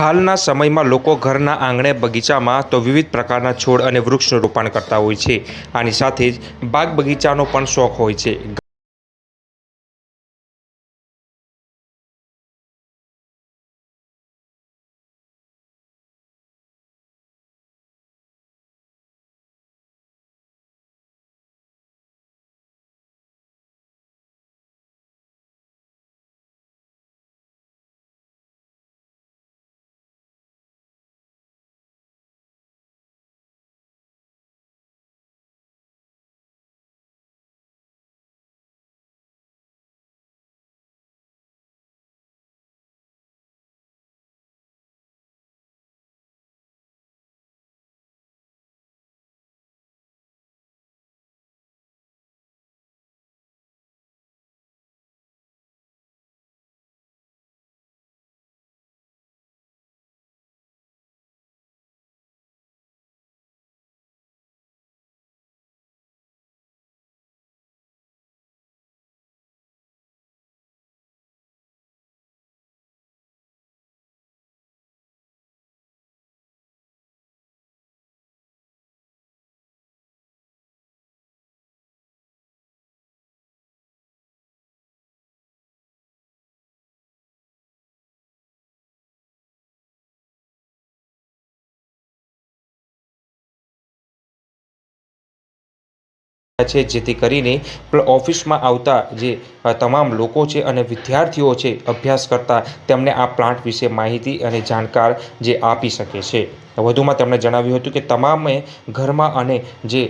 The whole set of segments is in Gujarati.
હાલના સમયમાં લોકો ઘરના આંગણે બગીચામાં તો વિવિધ પ્રકારના છોડ અને વૃક્ષનું રોપણ કરતા હોય છે. આની સાથે જ બાગ બગીચાનો પણ શોખ હોય છે. છે, જેથી કરીને ઓફિસમાં આવતા જે તમામ લોકો છે અને વિદ્યાર્થીઓ છે અભ્યાસ કરતા તેમને આ પ્લાન્ટ વિશે માહિતી અને જાણકાર જે આપી શકે છે. વધુમાં તેમણે જણાવ્યું હતું કે તમામે ઘરમાં અને જે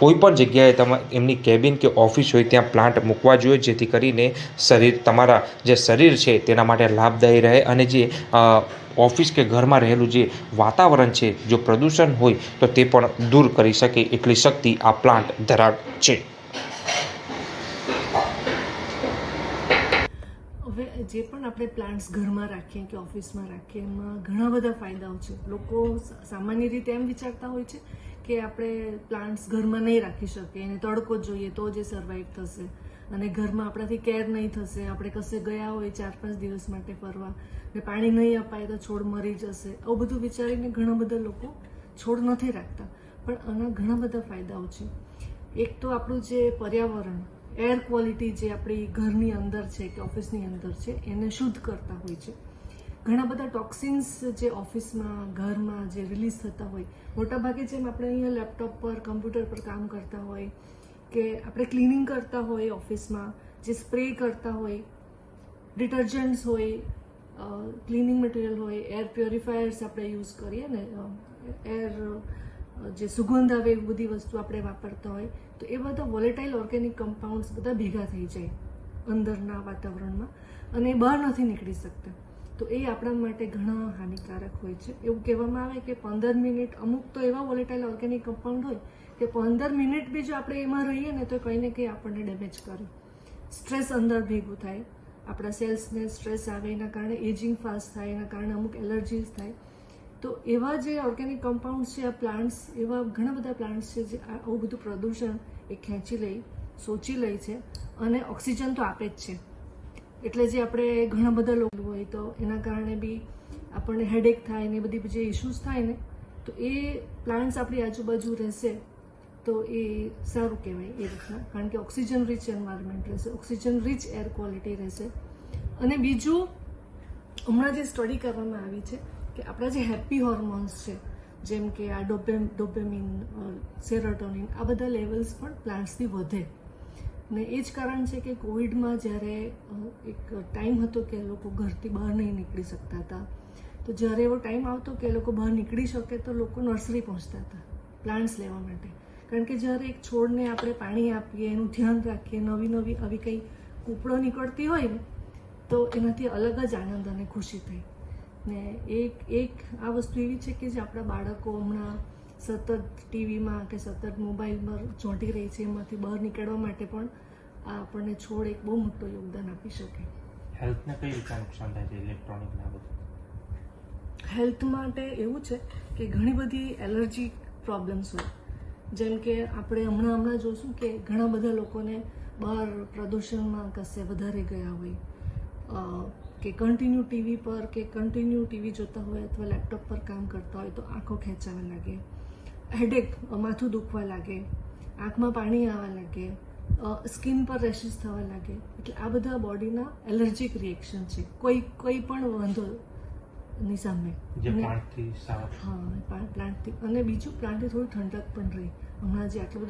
કોઈપણ જગ્યાએ તમા એમની કેબિન કે ઓફિસ હોય ત્યાં પ્લાન્ટ મૂકવા જોઈએ, જેથી કરીને શરીર તમારા જે શરીર છે તેના માટે લાભદાયી રહે અને જે ઓફિસ કે ઘરમાં રહેલું જે વાતાવરણ છે, જો પ્રદૂષણ હોય તો તે પણ દૂર કરી શકે એટલી શક્તિ આ પ્લાન્ટ ધરાવ છે. હવે જે પણ આપણે પ્લાન્ટ્સ ઘરમાં રાખીએ કે ઓફિસમાં રાખીએ, એમાં ઘણા બધા ફાયદાઓ છે. લોકો સામાન્ય રીતે એમ વિચારતા હોય છે કે આપણે પ્લાન્ટ્સ ઘરમાં નહીં રાખી શકીએ, એને તડકો જોઈએ તો જ એ સર્વાઈવ થશે. અને ઘરમાં આપણાથી કેર નહીં થશે, આપણે કશે ગયા હોય ચાર પાંચ દિવસ માટે ફરવા ને પાણી નહીં અપાય તો છોડ મરી જશે. આવું બધું વિચારીને ઘણા બધા લોકો છોડ નથી રાખતા. પણ આના ઘણા બધા ફાયદાઓ છે. એક તો આપણું જે પર્યાવરણ એર ક્વોલિટી જે આપણી ઘરની અંદર છે કે ઓફિસની અંદર છે, એને શુદ્ધ કરતા હોય છે. ઘણા બધા ટોક્સિન્સ જે ઓફિસમાં, ઘરમાં જે રિલીઝ થતા હોય, મોટાભાગે જેમ આપણે અહીંયા લેપટોપ પર, કમ્પ્યુટર પર કામ કરતા હોય કે આપણે ક્લિનિંગ કરતા હોય ઓફિસમાં, જે સ્પ્રે કરતા હોય ડિટર્જન્ટ્સ હોય ક્લિનિંગ મટીરિયલ હોય એર પ્યોરિફાયર્સ આપણે યુઝ કરીએ ને એર જે સુગંધ આવે એવી બધી વસ્તુ આપણે વાપરતા હોય, તો એ બધા વોલેટાઇલ ઓર્ગેનિક કમ્પાઉન્ડ્સ બધા ભેગા થઈ જાય અંદરના વાતાવરણમાં અને એ બહાર નથી નીકળી શકતા. તો એ આપણા માટે ઘણા હાનિકારક હોય છે. એવું કહેવામાં આવે કે પંદર મિનિટ, અમુક તો એવા વોલેટાઇલ ઓર્ગેનિક કમ્પાઉન્ડ હોય કે પંદર મિનિટ બી જો આપણે એમાં રહીએ ને તો કંઈ ને કંઈ આપણને ડેમેજ કરે. સ્ટ્રેસ અંદર ભેગું થાય. આપણા સેલ્સને સ્ટ્રેસ આવે એના કારણે એજિંગ ફાસ્ટ થાય, એના કારણે અમુક એલર્જીસ થાય. તો એવા જે ઓર્ગેનિક કમ્પાઉન્ડ્સ છે, આ પ્લાન્ટ્સ એવા ઘણા બધા પ્લાન્ટ્સ છે જે આવું બધું પ્રદૂષણ એ ખેંચી લઈ સોચી લે છે અને ઓક્સિજન તો આપે જ છે. એટલે જે આપણે ઘણા બધા લોકો હોય તો એના કારણે બી આપણને હેડેક થાય ને બધી જે ઇશ્યુઝ થાય ને, તો એ પ્લાન્ટ્સ આપણી આજુબાજુ રહેશે તો એ સારું કહેવાય એ રીતના. કારણ કે ઓક્સિજન રિચ એન્વાયરમેન્ટ રહેશે ઓક્સિજન રીચ એર ક્વોલિટી રહેશે. અને બીજું, હમણાં જે સ્ટડી કરવામાં આવી છે કે આપણા જે હેપી હોર્મોન્સ છે, જેમ કે આ ડોપેમ, ડોપેમિન સેરોટોનિન, આ બધા લેવલ્સ પણ પ્લાન્ટ્સથી વધે. ને એ જ કારણ છે કે કોવિડમાં જ્યારે એક ટાઈમ હતો કે લોકો ઘરથી બહાર નહીં નીકળી શકતા હતા, તો જ્યારે એવો ટાઈમ આવતો કે લોકો બહાર નીકળી શકે તો લોકો નર્સરી પહોંચતા હતા પ્લાન્ટ્સ લેવા માટે. કારણ કે જ્યારે એક છોડને આપણે પાણી આપીએ, એનું ધ્યાન રાખીએ, નવી નવી આવી કંઈ કૂપળો નીકળતી હોય ને તો એનાથી અલગ જ આનંદ અને ખુશી થઈ. ને એક એક આ વસ્તુ એવી છે કે જે આપણા બાળકો હમણાં સતત ટીવીમાં કે સતત મોબાઈલમાં ચોંટી રહી છે એમાંથી બહાર નીકળવા માટે પણ આ આપણને છોડ એક બહુ મોટું યોગદાન આપી શકે. હેલ્થને કઈ રીતે નુકસાન થાય છે ઇલેક્ટ્રોનિકના બધું? હેલ્થ માટે એવું છે કે ઘણી બધી એલર્જી પ્રોબ્લેમ્સ હોય. જેમ કે આપણે હમણાં હમણાં જોશું કે ઘણા બધા લોકોને બહાર પ્રદૂષણમાં કશે વધારે ગયા હોય. કે કન્ટિન્યુ ટીવી પર કે કન્ટિન્યુ ટીવી જોતા હોય અથવા લેપટોપ પર કામ કરતા હોય તો આંખો ખેંચાવા લાગે હેડેક માથું દુખવા લાગે આંખમાં પાણી આવવા લાગે સ્કિન પર રેશિસ થવા લાગે એટલે આ બધા બોડીના એલર્જીક રિએક્શન છે. કોઈ કોઈ પણ વાંધો ની સામે. હા પ્લાન્ટથી અને બીજું પ્લાન્ટથી થોડી ઠંડક પણ રહી. હમણાં જે આટલું બધું